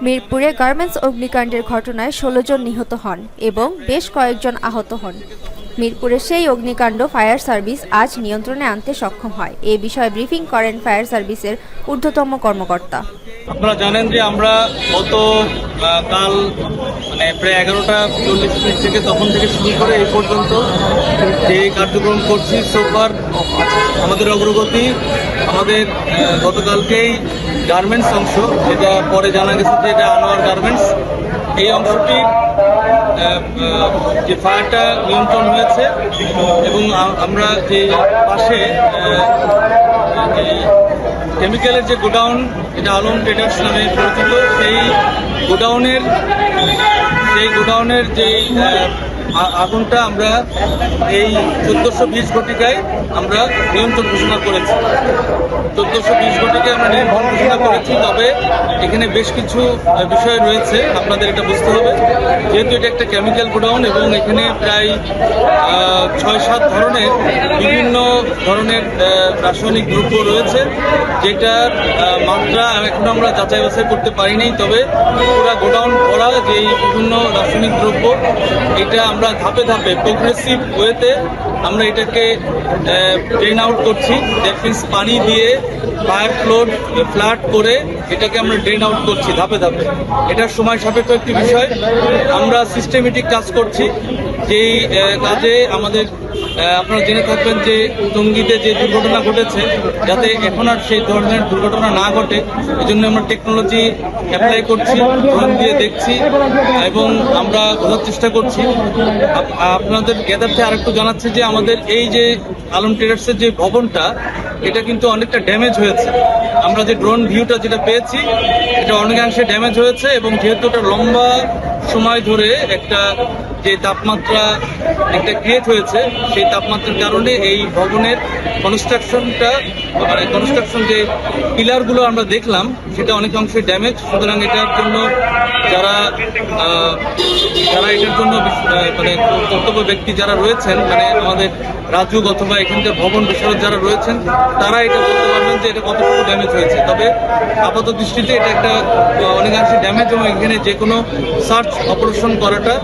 মিরপুরে গার্মেন্টস অগ্নিকাণ্ডের ঘটনায় ষোলো জন নিহত হন এবং বেশ কয়েকজন আহত হন। মিরপুরে সেই অগ্নিকাণ্ড ফায়ার সার্ভিস আজ নিয়ন্ত্রণে আনতে সক্ষম হয়। এ বিষয়ে ব্রিফিং করেন ফায়ার সার্ভিসের ঊর্ধ্বতম কর্মকর্তা। আপনারা জানেন যে আমরা গত কাল মানে প্রায় এগারোটা চল্লিশ মিনিট থেকে তখন থেকে শুরু করে এই পর্যন্ত যে কার্যক্রম করছি সোফার আমাদের অগ্রগতি আমাদের গতকালকেই গার্মেন্টস অংশ, যেটা পরে জানা গেছে যে এটা আনোয়ার গার্মেন্টস এই অংশটি যে ফায়ারটা নিয়ন্ত্রণ হয়েছে এবং আমরা যে পাশে কেমিক্যালের যে গোডাউন এটা আলম ট্রেডার্স নামে পরিচিত, সেই গোডাউনের সেই গোডাউনের যে আগুনটা আমরা এই চোদ্দোশো বিশ ঘটিকায় আমরা নিয়ন্ত্রণ ঘোষণা করেছি। চোদ্দোশো বিশ ঘটিকায় আমরা নির্ভর ঘোষণা করেছি, তবে এখানে বেশ কিছু বিষয় রয়েছে, আপনাদের এটা বুঝতে হবে। যেহেতু এটা একটা কেমিক্যাল গোডাউন এবং এখানে প্রায় ছয় সাত ধরনের বিভিন্ন ধরনের রাসায়নিক দ্রব্য রয়েছে যেটার মাত্রা এখন আমরা যাচাই বাছাই করতে পারিনি তবে পুরা গোডাউন করা যে বিভিন্ন রাসায়নিক দ্রব্য, এটা আমরা ধাপে ধাপে প্রোগ্রেসিভ ওয়েতে আমরা এটাকে ড্রেন আউট করছি। দ্যাট পানি দিয়ে ফায়ার ফ্লোর ফ্ল্যাট করে এটাকে আমরা ড্রেন আউট করছি ধাপে ধাপে। এটার সময় সাপেক্ষ একটি বিষয়। আমরা সিস্টেমেটিক কাজ করছি, যেই কাজে আমাদের আপনারা জেনে থাকবেন যে টঙ্গিতে যে দুর্ঘটনা ঘটেছে, যাতে এখন আর সেই ধরনের দুর্ঘটনা না ঘটে এই জন্য আমরা টেকনোলজি অ্যাপ্লাই করছি ড্রোন দিয়ে দেখছি, এবং আমরা বোঝার চেষ্টা করছি। আপ- আপনাদের গ্যাদারতে আরেকটু জানাচ্ছি যে আমাদের এই যে আলম ট্রেডার্সের যে ভবনটা, এটা কিন্তু অনেকটা ড্যামেজ হয়েছে। আমরা যে ড্রোন ভিউটা যেটা পেয়েছি, এটা অনেকাংশে ড্যামেজ হয়েছে, এবং যেহেতু এটা লম্বা সময় ধরে একটা যে তাপমাত্রা, একটা ক্রিয়েট হয়েছে, সেই তাপমাত্রার কারণে এই ভবনের কনস্ট্রাকশনটা মানে কনস্ট্রাকশন যে পিলারগুলো আমরা দেখলাম, সেটা অনেক অংশে ড্যামেজ সুতরাং এটার জন্য যারা যারা এটার জন্য মানে কর্তব্য ব্যক্তি যারা রয়েছেন মানে আমাদের রাজুক অথবা এখানকার ভবন বিশারদ যারা রয়েছেন, তারা এটা বলতে পারবেন যে এটা কতটুকু ড্যামেজ হয়েছে। তবে আপাত দৃষ্টিতে এটা একটা অনেকাংশে ড্যামেজ এবং এখানে যে কোনো সার্চ অপারেশন করাটা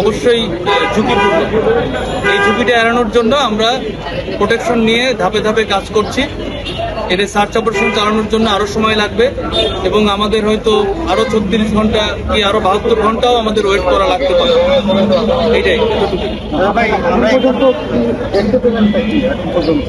অবশ্যই ঝুঁকিপূর্ণ এই ঝুঁকিটা এড়ানোর জন্য আমরা প্রোটেকশন নিয়ে ধাপে ধাপে কাজ করছি এটা সার্চ অপারেশন চালানোর জন্য আরও সময় লাগবে এবং আমাদের হয়তো আরও ছত্রিশ ঘণ্টা কি আরও বাহাত্তর ঘন্টাও আমাদের ওয়েট করা লাগতে পারে এইটাই পর্যন্ত